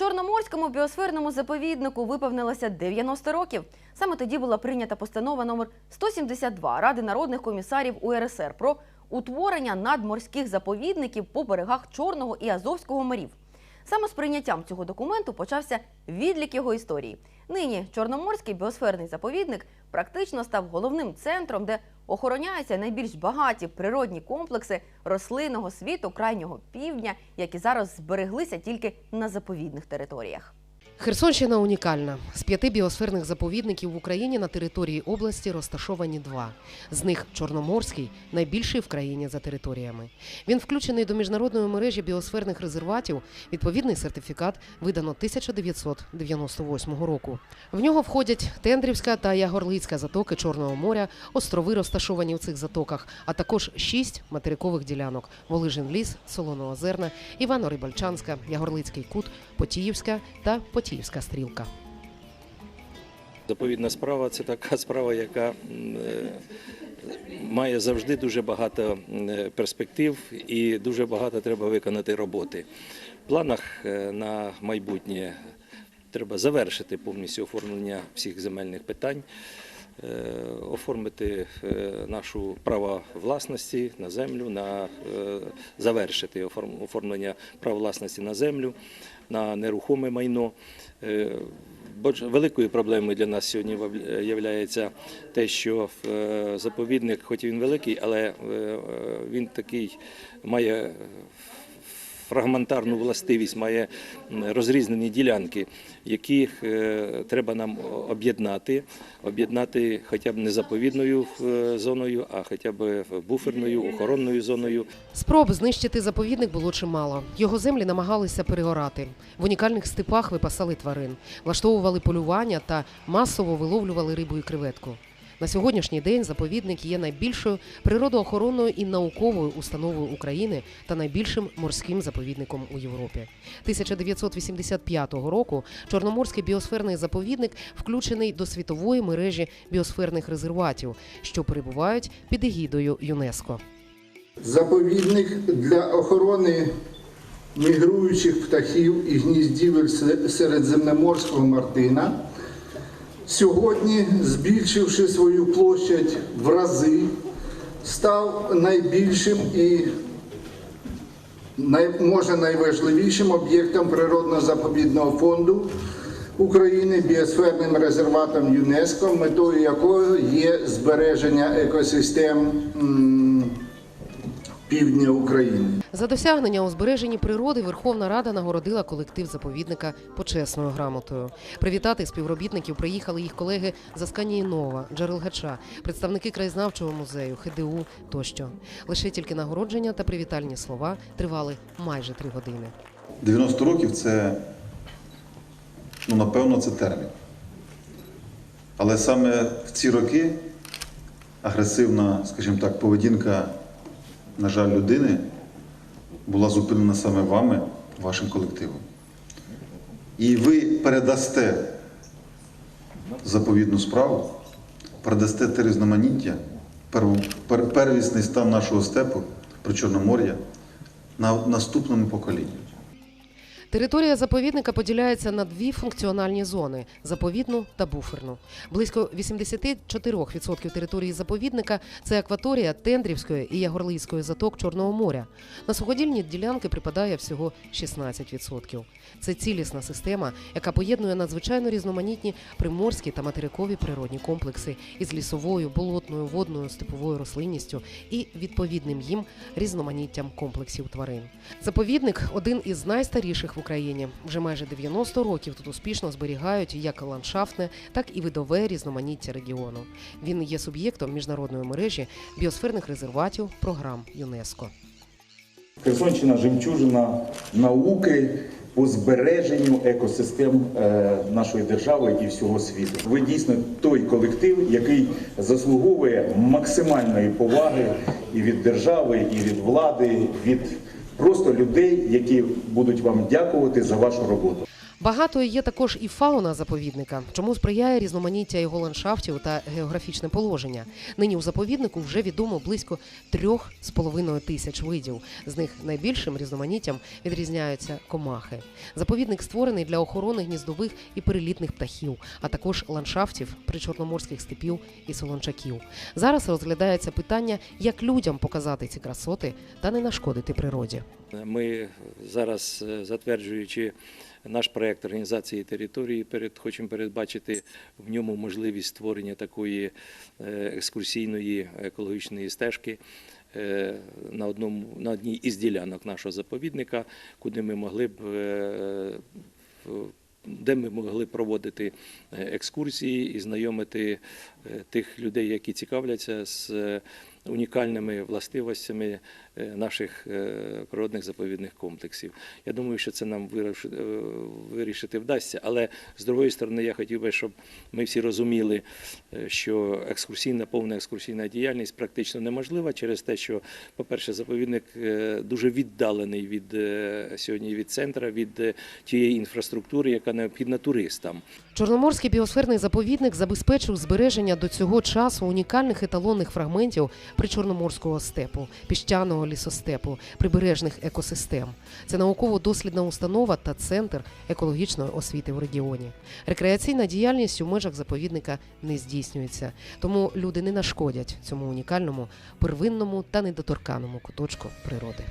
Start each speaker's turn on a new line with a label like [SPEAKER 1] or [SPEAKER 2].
[SPEAKER 1] Чорноморському біосферному заповіднику виповнилося 90 років. Саме тоді була прийнята постанова номер 172 Ради народних комісарів УРСР про утворення надморських заповідників по берегах Чорного і Азовського морів. Саме з прийняттям цього документу почався відлік його історії. Нині Чорноморський біосферний заповідник практично став головним центром, де охороняються найбільш багаті природні комплекси рослинного світу крайнього півдня, які зараз збереглися тільки на заповідних територіях.
[SPEAKER 2] Херсонщина унікальна. З п'яти біосферних заповідників в Україні на території області розташовані два. З них Чорноморський найбільший в країні за територіями. Він включений до міжнародної мережі біосферних резерватів. Відповідний сертифікат видано 1998 року. В нього входять Тендрівська та Ягорлицька затоки Чорного моря, острови розташовані в цих затоках, а також шість материкових ділянок: Волижин ліс, Солоноозерна, Івано-Рибальчанська, Ягорлицький кут, Потіївська та Потіївська стрілка.
[SPEAKER 3] Заповідна справа це така справа, яка е, має завжди дуже багато е, перспектив і дуже багато треба виконати роботи. В планах е, на майбутнє треба завершити повністю оформлення всіх земельних питань. Оформити нашу право власності на землю, на завершити оформ- оформлення права власності на землю, на нерухоме майно. Е, великою проблемою для нас сьогодні є те, що е, заповідник, хоч він великий, але е, він такий має фрагментарну властивість, має розрізнені ділянки, яких е, треба нам об'єднати, об'єднати хоча б не заповідною е, зоною, а хоча б буферною, охоронною зоною.
[SPEAKER 2] Спроб знищити заповідник було чимало. Його землі намагалися переорати. В унікальних степах випасали тварин, влаштовували полювання та масово виловлювали рибу і креветку. На сьогоднішній день заповідник є найбільшою природоохоронною і науковою установою України та найбільшим морським заповідником у Європі. 1985 року Чорноморський біосферний заповідник включений до світової мережі біосферних резерватів, що перебувають під егідою ЮНЕСКО.
[SPEAKER 4] Заповідник для охорони мігруючих птахів і гніздівель середземноморського мартина. Сьогодні, збільшивши свою площадь в рази, став найбільшим і най, може найважливішим об'єктом природно-заповідного фонду України біосферним резерватом ЮНЕСКО, метою якого є збереження екосистем півдня України.
[SPEAKER 2] За досягнення у збереженні природи Верховна Рада нагородила колектив заповідника почесною грамотою. Привітати співробітників приїхали їх колеги з Асканії Нова, Джерелгача, представники краєзнавчого музею, ХДУ тощо. Лише тільки нагородження та привітальні слова тривали майже три години.
[SPEAKER 5] 90 років це, ну, напевно, це термін. Але саме в ці роки агресивна, скажімо так, поведінка, на жаль, людини була зупинена саме вами, вашим колективом. І ви передасте заповідну справу, передасте те різноманіття, первісний стан нашого степу причорномор'я, на наступному поколінню.
[SPEAKER 2] Територія заповідника поділяється на дві функціональні зони заповідну та буферну. Близько 84% території заповідника це акваторія Тендрівської і Ягорлицької заток Чорного моря. На суходільні ділянки припадає всього 16%. Це цілісна система, яка поєднує надзвичайно різноманітні приморські та материкові природні комплекси із лісовою, болотною, водною, степовою рослинністю і відповідним їм різноманіттям комплексів тварин. Заповідник один із найстаріших Україні. Вже майже 90 років тут успішно зберігають як ландшафтне, так і видове різноманіття регіону. Він є суб'єктом міжнародної мережі біосферних резерватів програм ЮНЕСКО.
[SPEAKER 6] Херсонщина жемчужина науки по збереженню екосистем е, нашої держави і всього світу. Ви дійсно той колектив, який заслуговує максимальної поваги і від держави, і від влади, від просто людей, які будуть вам дякувати за вашу роботу.
[SPEAKER 2] Багато є також і фауна заповідника, чому сприяє різноманіття його ландшафтів та географічне положення. Нині у заповіднику вже відомо близько трьох з половиною тисяч видів. З них найбільшим різноманіттям відрізняються комахи. Заповідник створений для охорони гніздових і перелітних птахів, а також ландшафтів причорноморських степів і солончаків. Зараз розглядається питання, як людям показати ці красоти та не нашкодити природі.
[SPEAKER 3] Ми зараз, е, затверджуючи наш проєкт організації території, перед, хочемо передбачити в ньому можливість створення такої е, екскурсійної екологічної стежки е, на, одному, на одній із ділянок нашого заповідника, куди ми могли б. де ми могли проводити екскурсії і знайомити тих людей, які цікавляться з унікальними властивостями наших е, природних заповідних комплексів. Я думаю, що це нам е, вирішити вдасться. Але з другої сторони, я хотів би, щоб ми всі розуміли, е, що екскурсійна, повна екскурсійна діяльність практично неможлива через те, що, по-перше, заповідник е, дуже віддалений від е, сьогодні від центра, від е, тієї інфраструктури, яка необхідна туристам.
[SPEAKER 2] Чорноморський біосферний заповідник забезпечив збереження до цього часу унікальних еталонних фрагментів причорноморського степу, піщаного лісостепу, прибережних екосистем. Це науково-дослідна установа та центр екологічної освіти в регіоні. Рекреаційна діяльність у межах заповідника не здійснюється, тому люди не нашкодять цьому унікальному, первинному та недоторканому куточку природи.